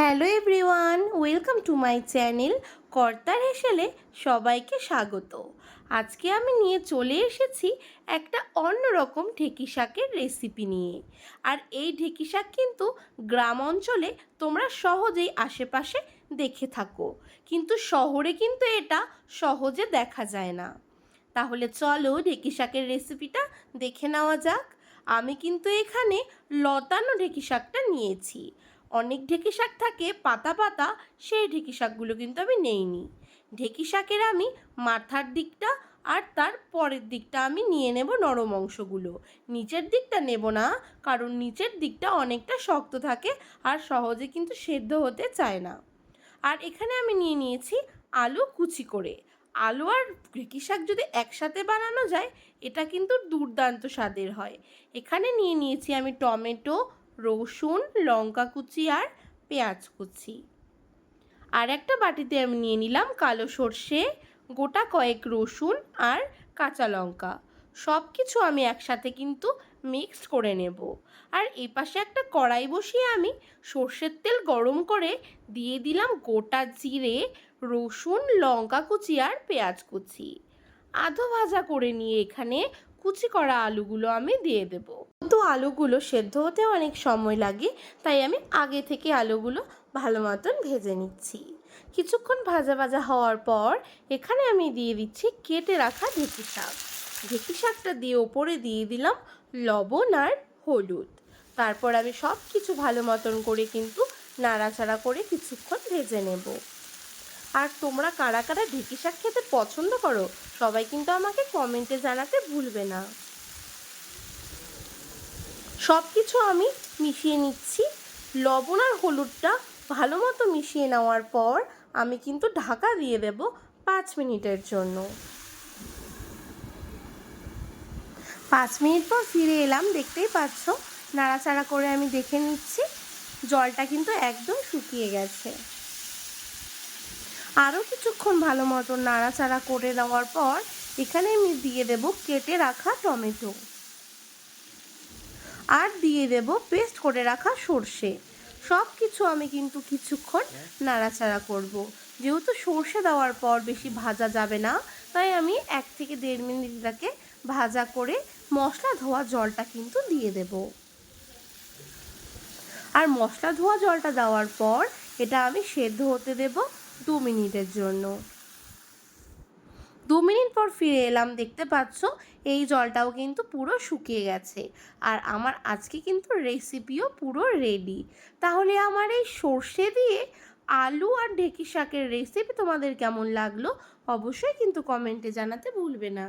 Hello everyone, welcome to my channel কর্তার হেসেলে সবাইকে স্বাগত। আজকে আমি নিয়ে চলে এসেছি একটা অন্যরকম ঢেকি শাকের রেসিপি নিয়ে। আর এই ঢেকি শাক কিন্তু গ্রাম অঞ্চলে তোমরা সহজেই আশেপাশে দেখে থাকো। কিন্তু শহরে কিন্তু এটা সহজে দেখা যায় না। তাহলে চলো ঢেকি শাকের রেসিপিটা দেখে নেওয়া যাক। আমি কিন্তু এখানে লতানো ঢেকি শাকটা নিয়েছি। অনেক ঢেঁকি শাক থাকে, পাতা পাতা, সেই ঢেঁকি শাকগুলো কিন্তু আমি নেইনি। ঢেঁকি শাকের আমি মাথার দিকটা আর তার পরের দিকটা আমি নিয়ে নেব নরম অংশগুলো। নিচের দিকটা নেব না, কারণ নিচের দিকটা অনেকটা শক্ত থাকে আর সহজে কিন্তু সেদ্ধ হতে চায় না। আর এখানে আমি নিয়ে নিয়েছি আলু কুচি করে। আলু আর ঢেঁকি শাক যদি একসাথে বানানো যায়, এটা কিন্তু দুর্দান্ত স্বাদের হয়। এখানে নিয়ে নিয়েছি আমি টমেটো রসুন, লঙ্কা কুচি আর পেঁয়াজ কুচি। আর একটা বাটিতে আমি নিয়ে নিলাম কালো সর্ষে, গোটা কয়েক রসুন আর কাঁচা লঙ্কা। সব কিছু আমি একসাথে কিন্তু মিক্সড করে নেব। আর এই পাশে একটা কড়াই বসিয়ে আমি সর্ষের তেল গরম করে দিয়ে দিলাম গোটা জিরে, রসুন, লঙ্কা কুচি আর পেঁয়াজ কুচি। আধো ভাজা করে নিয়ে এখানে কুচি করা আলুগুলো আমি দিয়ে দেবো। তো আলুগুলো সেদ্ধ হতে অনেক সময় লাগে, তাই আমি আগে থেকে আলুগুলো ভালো মতন ভেজে নিচ্ছি। কিছুক্ষণ ভাজা ভাজা হওয়ার পর এখানে আমি দিয়ে দিচ্ছি কেটে রাখা ঢেঁকি শাক। ঢেঁকি শাকটা দিয়ে ওপরে দিয়ে দিলাম লবণ আর হলুদ। তারপর আমি সব কিছু ভালো মতন করে কিন্তু নাড়াচাড়া করে কিছুক্ষণ ভেজে নেব। আর তোমরা কারা কারা ঢেঁকি শাক খেতে পছন্দ করো, সবাই কিন্তু আমাকে কমেন্টে জানাতে ভুলবে না। সব কিছু আমি মিশিয়ে নিচ্ছি। লবণ আর হলুদটা ভালো মতো মিশিয়ে নেওয়ার পর আমি কিন্তু ঢাকা দিয়ে দেব পাঁচ মিনিটের জন্য। পাঁচ মিনিট পর ফিরে এলাম, দেখতেই পাচ্ছ, নাড়াচাড়া করে আমি দেখে নিচ্ছি, জলটা কিন্তু একদম শুকিয়ে গেছে। আরও কিছুক্ষণ ভালো মতো নাড়াচাড়া করে দেওয়ার পর এখানে আমি দিয়ে দেব কেটে রাখা টমেটো। আর দিয়ে দেব পেস্ট করে রাখা সর্ষে। সব কিছু আমি কিন্তু কিছুক্ষণ নাড়াচাড়া করব। যেহেতু সর্ষে দেওয়ার পর বেশি ভাজা যাবে না, তাই আমি এক থেকে দেড় মিনিট এটাকে ভাজা করে মশলা ধোয়া জলটা কিন্তু দিয়ে দেব। আর মশলা ধোয়া জলটা দেওয়ার পর এটা আমি সেদ্ধ হতে দেব। দু মিনিটের জন্য। দু মিনিট পর ফিরে এলাম, দেখতে পাচ্ছ এই জলটাও কিন্তু পুরো শুকিয়ে গেছে। আর আমার আজকে কিন্তু রেসিপিও পুরো রেডি তাহলে আমার এই সর্ষে দিয়ে আলু আর ঢেঁকি শাকের রেসিপি তোমাদের কেমন লাগল, অবশ্যই কিন্তু কমেন্টে জানাতে ভুলবে না।